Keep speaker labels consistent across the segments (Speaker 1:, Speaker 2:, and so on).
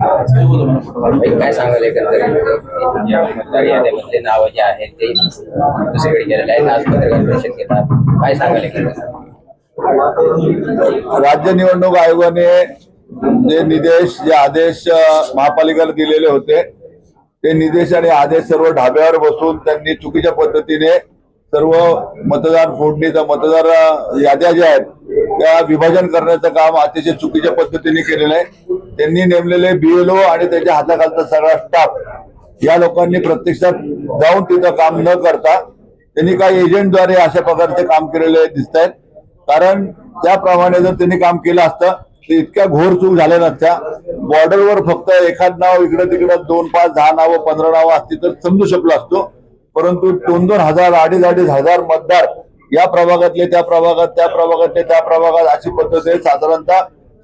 Speaker 1: काय सांगाल एकंदरीत? मतदार याद्यामधले नाव जे आहेत ते दुसरीकडे गेलेले आहेत. आज पत्रकार परिषद घेतात. काय सांगाल एकंदरीत?
Speaker 2: राज्य निवडणूक आयोगाने जे निदेश जे आदेश महापालिकेला दिलेले होते ते निदेश आणि आदेश सर्व ढाब्यावर बसून त्यांनी चुकीच्या पद्धतीने सर्व मतदार फोडणीचा मतदार याद्या ज्या आहेत त्या विभाजन करण्याचं काम अतिशय चुकीच्या पद्धतीने केलेलं आहे. त्यांनी नेमलेले बीएलओ आणि त्याच्या हाताखालचा सगळा स्टाफ या लोकांनी प्रत्यक्षात जाऊन तिथं काम न करता त्यांनी काही एजंटद्वारे अशा प्रकारचे काम केलेले दिसत आहेत कारण त्याप्रमाणे जर त्यांनी काम केलं असतं तर इतक्या घोर चूक झाल्या नसत्या. बॉर्डरवर फक्त एखाद नाव इकडं तिकडं दोन पाच दहा नावं पंधरा नावं असती तर समजू शकलो असतो. परंतु दोन दोन हजार अडीच अडीच हजार मतदार या प्रभागातले त्या प्रभागात त्या प्रभागातले त्या प्रभागात अशी पद्धत आहे. साधारणतः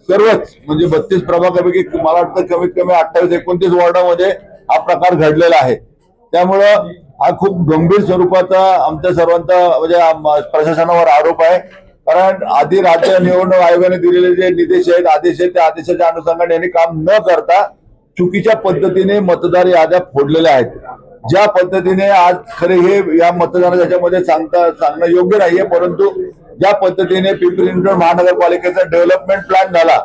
Speaker 2: सर्वच म्हणजे बत्तीस प्रभागापैकी मला वाटतं कमीत कमी अठ्ठावीस एकोणतीस वॉर्डामध्ये हा प्रकार घडलेला आहे. त्यामुळं हा खूप गंभीर स्वरूपाचा आमच्या सर्वांचा म्हणजे प्रशासनावर आरोप आहे. कारण आधी राज्य निवडणूक आयोगाने दिलेले जे निर्देश आहेत आदेश आहेत त्या आदेशाच्या अनुषंगाने यांनी काम न करता चुकीच्या पद्धतीने मतदार याद्या फोडलेल्या आहेत. ज्या पद्धतीने आज खरे हे या मतदानाच्या याच्यामध्ये सांगता सांगणं योग्य नाहीये परंतु ज्या पद्धतीने पिंपरी चिंचवड महानगरपालिकेचा डेव्हलपमेंट प्लॅन झाला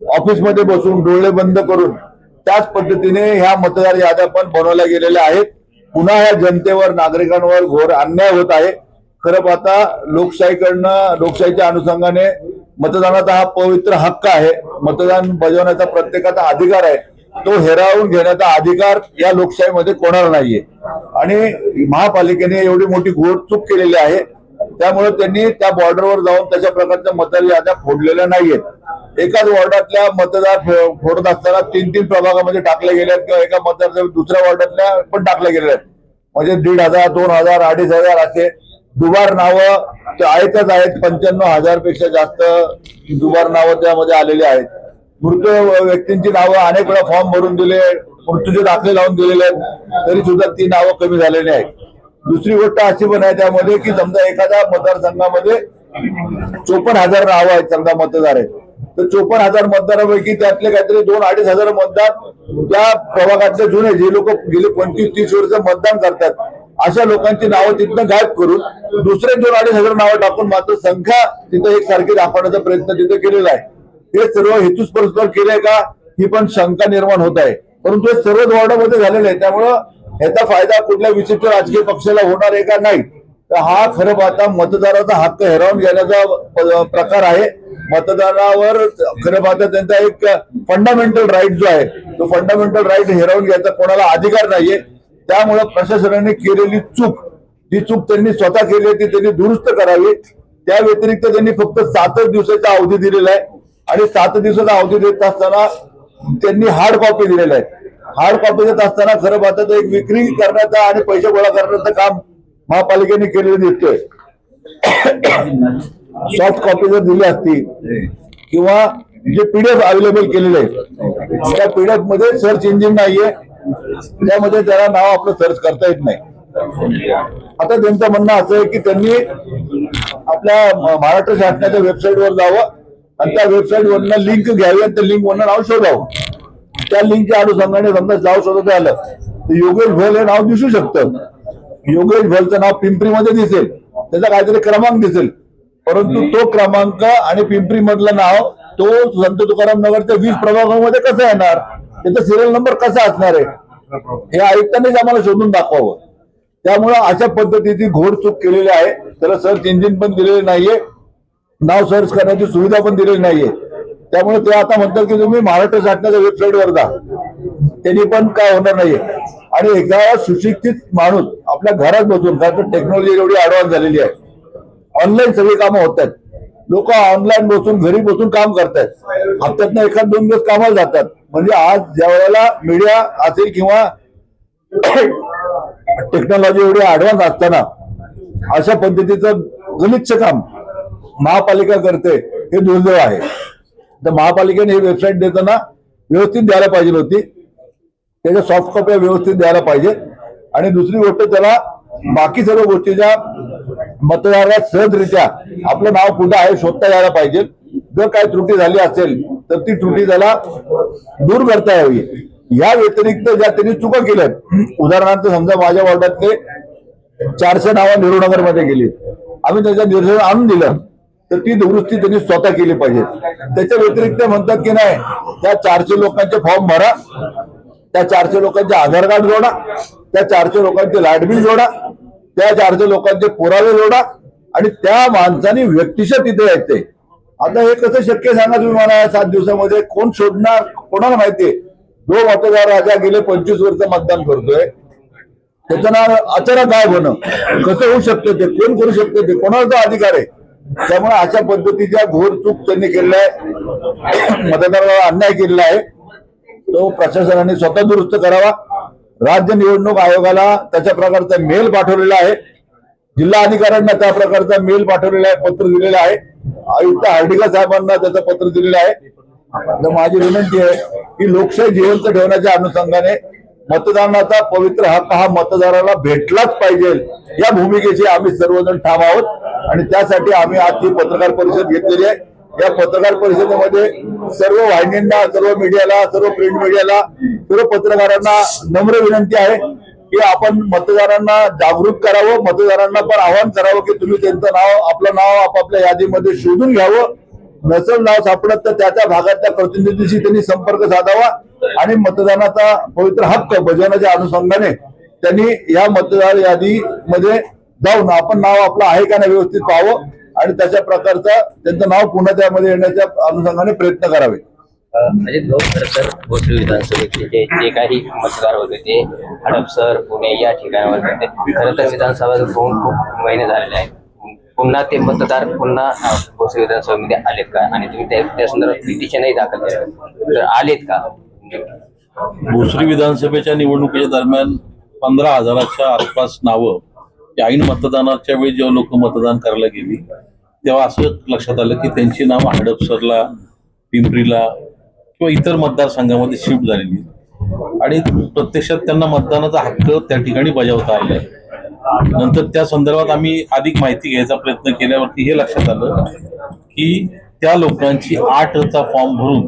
Speaker 2: ऑफिसमध्ये बसून डोळे बंद करून त्याच पद्धतीने ह्या मतदार याद्या पण बनवल्या गेलेल्या आहेत. पुन्हा ह्या जनतेवर नागरिकांवर घोर अन्याय होत आहे. खरं पाहता लोकशाहीकडनं लोकशाहीच्या अनुषंगाने मतदानाचा हा पवित्र हक्क आहे. मतदान बजावण्याचा प्रत्येकाचा अधिकार आहे. तो हेरावून घेण्याचा अधिकार या लोकशाहीमध्ये कोणाला नाहीये. आणि महापालिकेने एवढी मोठी घोर चूक केलेली आहे. त्यामुळे त्यांनी त्या बॉर्डरवर जाऊन तशा प्रकारच्या मतदार याद्या फोडलेल्या नाहीयेत. एकाच वॉर्डातल्या मतदार फोडत असताना तीन तीन प्रभागामध्ये टाकले गेले आहेत किंवा एका मतदार दुसऱ्या वॉर्डातल्या पण टाकल्या गेलेल्या आहेत. म्हणजे दीड हजार दोन हजार अडीच हजार असे दुबार नावं ते आहेतच आहेत. पंच्याण्णव हजारपेक्षा जास्त दुबार नावं त्यामध्ये आलेली आहेत. मृत व्यक्तींची नावं अनेक वेळा फॉर्म भरून दिले मृत्यूचे दाखले लावून दिलेले आहेत. तरी सुद्धा ती नावं कमी झालेली आहेत. दुसरी गोष्ट अशी पण आहे त्यामध्ये की समजा एखाद्या मतदारसंघामध्ये चोपन्न हजार नावं आहेत समजा मतदार आहेत. तर चोपन्न हजार मतदारापैकी त्यातले काहीतरी दोन अडीच हजार मतदार त्या प्रभागातले जुने जे लोक गेले पंचवीस तीस वर्ष मतदान करतात अशा लोकांची नावं तिथनं गायब करून दुसरे दोन अडीच हजार नावं टाकून मात्र संख्या तिथं एक सारखी दाखवण्याचा प्रयत्न तिथे केलेला आहे. हे सर्व हेतूस परस्पर केले का? ही पण शंका निर्माण होत आहे. परंतु हे सर्वच वॉर्डामध्ये झालेलं आहे त्यामुळं ह्याचा फायदा कुठल्या विशिष्ट राजकीय पक्षाला होणार आहे का? नाही. तर हा खरं पाहता मतदाराचा हक्क हेरावून घेण्याचा प्रकार आहे. मतदारावर खरं पाहता त्यांचा एक फंडामेंटल राईट जो आहे तो फंडामेंटल राईट हेरावून घ्यायचा कोणाला अधिकार नाहीये. त्यामुळे प्रशासनाने केलेली चूक जी चूक त्यांनी स्वतः केली आहे ती त्यांनी दुरुस्त करावी. त्या व्यतिरिक्त त्यांनी फक्त सातच दिवसाचा अवधी दिलेला आहे. आणि सात दिवसाचा अवधी देत असताना त्यांनी हार्ड कॉपी दिलेल्या आहेत हार्ड कॉपी देत असताना खरं पाहता एक विक्री करण्याचा आणि पैसे गोळा करण्याचं काम महापालिकेने केलेलं दिसतोय. सॉफ्ट कॉपी जर दिली असती किंवा जे पीडीएफ अवेलेबल केलेले आहे त्या पीडीएफमध्ये सर्च इंजिन नाहीये. त्यामध्ये त्याला नाव आपलं सर्च करता येत नाही. आता त्यांचं म्हणणं असं आहे की त्यांनी आपल्या महाराष्ट्र शासनाच्या वेबसाईटवर जावं आणि त्या वेबसाईट वरनं लिंक घ्यावी आणि त्या लिंक वरनं नाव शोधावं. त्या लिंकच्या अनुषंगाने समजा नाव शोधत आलं तर योगेश भल हे नाव दिसू शकतं. योगेश भलचं नाव पिंपरीमध्ये दिसेल. त्याचा काहीतरी क्रमांक दिसेल. परंतु तो क्रमांक आणि पिंपरी मधलं नाव तो संत तुकाराम नगरच्या वीस प्रभागामध्ये कसं येणार? त्याचा सिरियल नंबर कसा असणार आहे? हे आयुक्तांनीच आम्हाला शोधून दाखवावं. त्यामुळे अशा पद्धतीची घोड चूक केलेली आहे. त्याला सर्च इंजिन पण दिलेले नाहीये. नाव सर्च करण्याची सुविधा पण दिलेली नाहीये. त्यामुळे ते आता म्हणतात की तुम्ही महाराष्ट्र शासनाच्या वेबसाईटवर जा. त्यांनी पण काय होणार नाहीये. आणि एखादा सुशिक्षित माणूस आपल्या घरात बसून कारण टेक्नॉलॉजी एवढी ऍडव्हान्स झालेली आहे. ऑनलाईन सगळी कामं होत आहेत. लोक ऑनलाईन बसून घरी बसून काम करतायत. हप्त्यातनं एखाद दोन दिवस कामाला जातात. म्हणजे आज ज्या वेळेला मीडिया असेल किंवा टेक्नॉलॉजी एवढी ऍडव्हान्स असताना अशा पद्धतीचं गलिच्छ काम. महापालिका करते हे दुर्दैव आहे. तर महापालिकेने ही वेबसाईट देताना व्यवस्थित द्यायला पाहिजे होती. त्याच्या सॉफ्ट कॉप्या व्यवस्थित द्यायला पाहिजे. आणि दुसरी गोष्ट त्याला बाकी सर्व गोष्टीच्या मतदाराला सहजरित्या आपलं नाव कुठं आहे शोधता यायला पाहिजे. जर काही त्रुटी झाली असेल तर ती त्रुटी त्याला दूर करता यावी. या व्यतिरिक्त ज्या त्यांनी चुका केल्यात उदाहरणार्थ समजा माझ्या वॉर्डातले चारशे नावं नेहरू नगरमध्ये गेली. आम्ही त्याचं निरसन आणून दिलं. तर ती दुरुस्ती त्यांनी स्वतः केली पाहिजे. त्याच्या व्यतिरिक्त म्हणतात की नाही त्या चारशे लोकांचे फॉर्म भरा त्या चारशे लोकांचे आधार कार्ड जोडा त्या चारशे लोकांचे लाइट बिल जोडा त्या चारशे लोकांचे पुरावे जोडा आणि त्या माणसाने व्यक्तिशः तिथे यायचे. आता हे कसं शक्य सांगा तुम्ही मला सात दिवसामध्ये? कोण शोधणार? कोणाला माहितीये जो मतदार राजा गेले पंचवीस वर्ष मतदान करतोय त्याचं नाव अचानक गायब होणं. कसं होऊ शकतं ते? कोण करू शकतं ते? कोणाला तो अधिकार आहे? त्यामुळे अशा पद्धतीच्या घोर चूक त्यांनी केलेल्या आहे. मतदाराला अन्याय केलेला आहे. तो प्रशासनाने स्वतः दुरुस्त करावा. राज्य निवडणूक आयोगाला त्याच्या प्रकारचा मेल पाठवलेला आहे. जिल्हा अधिकाऱ्यांना त्या प्रकारचा मेल पाठवलेला आहे पत्र दिलेलं आहे. आयुक्त हर्डिका साहेबांना त्याचं पत्र दिलेलं आहे. तर माझी विनंती आहे की लोकशाही जिवंत ठेवण्याच्या अनुषंगाने मतदानाचा पवित्र हक्क हा मतदाराला भेटलाच पाहिजे या भूमिकेशी आम्ही सर्वजण ठाम आहोत. आणि त्यासाठी आम्ही आज ही पत्रकार परिषद घेतलेली आहे. या पत्रकार परिषदेमध्ये सर्व वाहिनींना सर्व मीडियाला सर्व प्रिंट मीडियाला सर्व पत्रकारांना नम्र विनंती आहे की आपण मतदारांना जागरूक करावं मतदारांना पण आवाहन करावं की तुम्ही त्यांचं नाव आपलं नाव आपापल्या यादीमध्ये शोधून घ्यावं. नसल नाव सापडत तर त्या त्या भागातल्या प्रतिनिधीशी त्यांनी संपर्क साधावा. आणि मतदानाचा पवित्र हक्क बजावण्याच्या अनुषंगाने त्यांनी या मतदार यादीमध्ये जाऊन आपण नाव आपलं आहे का नाही व्यवस्थित पाहावं आणि तशा प्रकारचा त्यांचं नाव पुन्हा त्यामध्ये येण्याच्या अनुषंगाने प्रयत्न करावे.
Speaker 1: अजित भाऊ खरं तर भोसरी विधानसभेचे जे जे काही मतदार होते ते हडपसर पुणे या ठिकाणावर होते. खरं तर विधानसभा होऊन खूप महिने झालेले आहेत. पुन्हा ते मतदार पुन्हा भोसरी विधानसभेमध्ये आलेत का? आणि तुम्ही त्या त्या संदर्भात पिटिशनही दाखल केलं? तर आलेत का?
Speaker 3: भोसरी विधानसभेच्या निवडणुकीच्या दरम्यान पंधरा हजाराच्या आसपास नावं ऐन मतदानाच्या वेळी जेव्हा लोक मतदान करायला गेली तेव्हा असं लक्षात आलं की त्यांची नावं हडपसरला पिंपरीला किंवा इतर मतदारसंघामध्ये शिफ्ट झालेली आणि प्रत्यक्षात त्यांना मतदानाचा हक्क त्या ठिकाणी बजावता आला आहे. नंतर त्या संदर्भात आम्ही अधिक माहिती घ्यायचा प्रयत्न केल्यावरती हे लक्षात आलं की त्या लोकांची आठचा फॉर्म भरून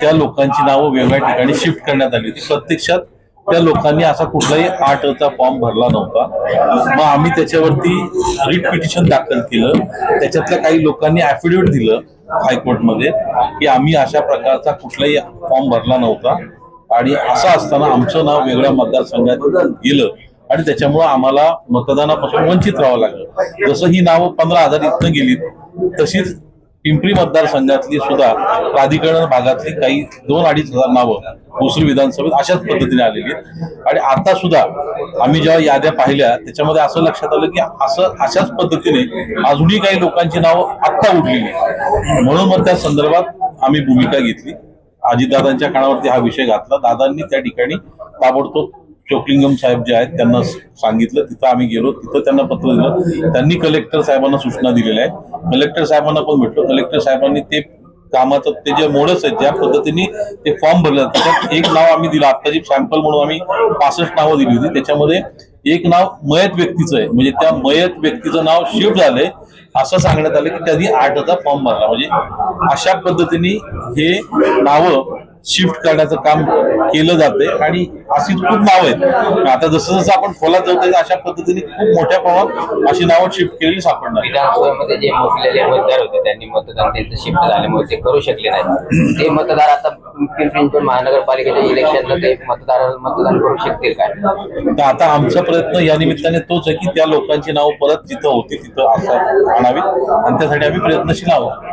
Speaker 3: त्या लोकांची नावं वेगवेगळ्या ठिकाणी शिफ्ट करण्यात आली होती. प्रत्यक्षात त्या लोकांनी असा कुठलाही आठचा फॉर्म भरला नव्हता. मग आम्ही त्याच्यावरती रिट पिटिशन दाखल केलं. त्याच्यातल्या काही लोकांनी ऍफिडेव्हिट दिलं हायकोर्टमध्ये की आम्ही अशा प्रकारचा कुठलाही फॉर्म भरला नव्हता. आणि असं असताना आमचं नाव वेगळ्या मतदारसंघात गेलं. आणि त्याच्यामुळं आम्हाला मतदानापासून वंचित राहावं लागलं. जसं ही नावं पंधरा हजार इथनं गेलीत तशीच पिंपरी मतदारसंघातली सुद्धा प्राधिकरण भागातली काही दोन अडीच हजार नावं भोसरी विधानसभेत अशाच पद्धतीने आलेली आहेत. आणि आता सुद्धा आम्ही जेव्हा याद्या पाहिल्या त्याच्यामध्ये असं लक्षात आलं की असं अशाच पद्धतीने अजूनही काही लोकांची नावं आत्ता उठलेली म्हणून मग त्या संदर्भात आम्ही भूमिका घेतली. अजितदादांच्या कानावरती हा विषय घातला. दादांनी त्या ठिकाणी ताबडतोब चोकलिंगम साहेब जे आहेत त्यांना सांगितलं तिथं आम्ही गेलो तिथं त्यांना पत्र दिलं. त्यांनी कलेक्टर साहेबांना सूचना दिलेल्या आहेत. कलेक्टर साहेबांना पण भेटलो. कलेक्टर साहेबांनी ते कामाचं ते जे मोडस आहेत ज्या पद्धतीने ते फॉर्म भरले त्याच्यात एक नाव आम्ही दिलं. आत्ताची सॅम्पल म्हणून आम्ही पासष्ट नावं दिली होती. त्याच्यामध्ये एक नाव मयत व्यक्तीचं आहे. म्हणजे त्या मयत व्यक्तीचं नाव शिफ्ट झालंय असं सांगण्यात आलं की त्यांनी आठचा फॉर्म भरला. म्हणजे अशा पद्धतीने हे नावं शिफ्ट करण्याचं काम केलं जातंय. आणि अशीच खूप नावं आहेत. आता जसं जसं आपण खोलात जातोय अशा पद्धतीने खूप मोठ्या प्रमाणात अशी नावं शिफ्ट केलेली सापडणार.
Speaker 1: विधानसभेमध्ये जे मुकलेले मतदार होते त्यांनी मतदान त्यांचं शिफ्ट झाल्यामुळे ते करू शकले नाही ते मतदार आता पिंपरी चिंचवड महानगरपालिकेच्या इलेक्शनला ते मतदार मतदान करू शकतील काय?
Speaker 3: तर आता आमचा प्रयत्न या निमित्ताने तोच आहे की त्या लोकांची नावं परत जिथं होती तिथं असं आणावीत. आणि त्यासाठी आम्ही प्रयत्नशील आहोत.